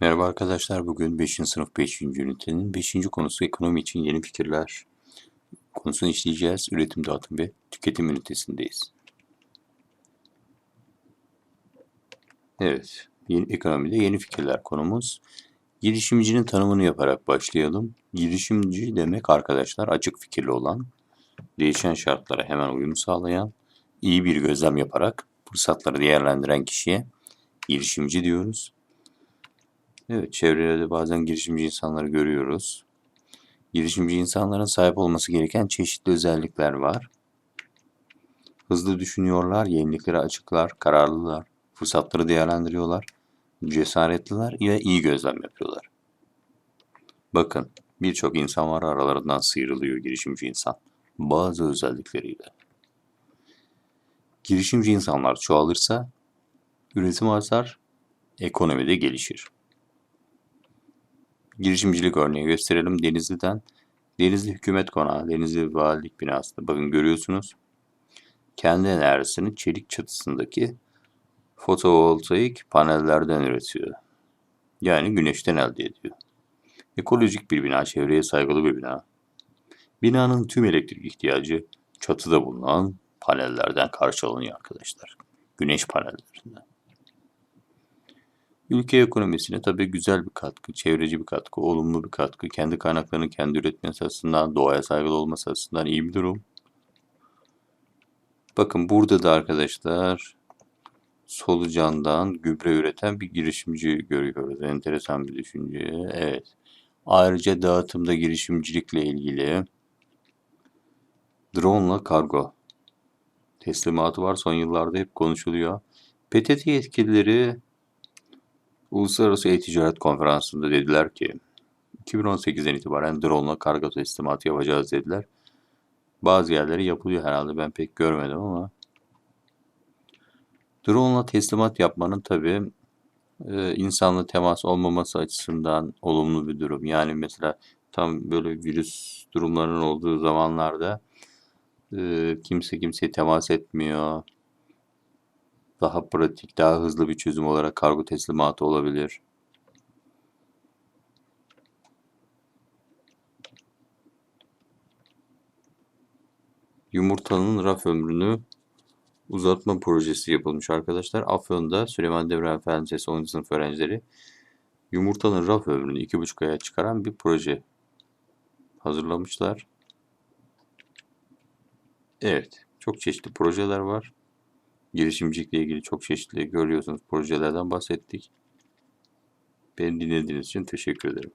Merhaba arkadaşlar. Bugün 5. sınıf 5. ünitenin 5. konusu ekonomi için yeni fikirler konusunu işleyeceğiz. Üretim, dağıtım ve tüketim ünitesindeyiz. Evet, yeni, ekonomide yeni fikirler konumuz. Girişimcinin tanımını yaparak başlayalım. Girişimci demek arkadaşlar açık fikirli olan, değişen şartlara hemen uyum sağlayan, iyi bir gözlem yaparak fırsatları değerlendiren kişiye girişimci diyoruz. Evet, çevrede bazen girişimci insanları görüyoruz. Girişimci insanların sahip olması gereken çeşitli özellikler var. Hızlı düşünüyorlar, yeniliklere açıklar, kararlılar, fırsatları değerlendiriyorlar, cesaretliler ve iyi gözlem yapıyorlar. Bakın, birçok insan var aralarından sıyrılıyor girişimci insan. Bazı özellikleriyle. Girişimci insanlar çoğalırsa üretim artar, ekonomi de gelişir girişimcilik örneği gösterelim. Denizli'den Denizli Hükümet Konağı, Denizli Valilik binasında bakın görüyorsunuz. Kendi enerjisini çelik çatısındaki fotovoltaik panellerden üretiyor. Yani güneşten elde ediyor. Ekolojik bir bina, çevreye saygılı bir bina. Binanın tüm elektrik ihtiyacı çatıda bulunan panellerden karşılanıyor arkadaşlar. Güneş panellerinden. Ülke ekonomisine tabii güzel bir katkı, çevreci bir katkı, olumlu bir katkı, kendi kaynaklarını kendi üretmesi açısından, doğaya saygılı olması açısından iyi bir durum. Bakın burada da arkadaşlar solucandan gübre üreten bir girişimci görüyoruz. Enteresan bir düşünce. Evet. Ayrıca dağıtımda girişimcilikle ilgili drone ile kargo teslimatı var. Son yıllarda hep konuşuluyor. PTT yetkilileri Uluslararası E-Ticaret Konferansı'nda dediler ki 2018'den itibaren drone ile kargo teslimatı yapacağız dediler. Bazı yerleri yapılıyor herhalde ben pek görmedim ama drone ile teslimat yapmanın tabi e, insanla temas olmaması açısından olumlu bir durum. Yani mesela tam böyle virüs durumlarının olduğu zamanlarda e, kimse kimseye temas etmiyor daha pratik, daha hızlı bir çözüm olarak kargo teslimatı olabilir. Yumurtanın raf ömrünü uzatma projesi yapılmış arkadaşlar. Afyon'da Süleyman Demirel Fen Lisesi 10. sınıf öğrencileri yumurtanın raf ömrünü 2,5 aya çıkaran bir proje hazırlamışlar. Evet, çok çeşitli projeler var. Girişimcilikle ilgili çok çeşitli görüyorsunuz projelerden bahsettik. Beni dinlediğiniz için teşekkür ederim.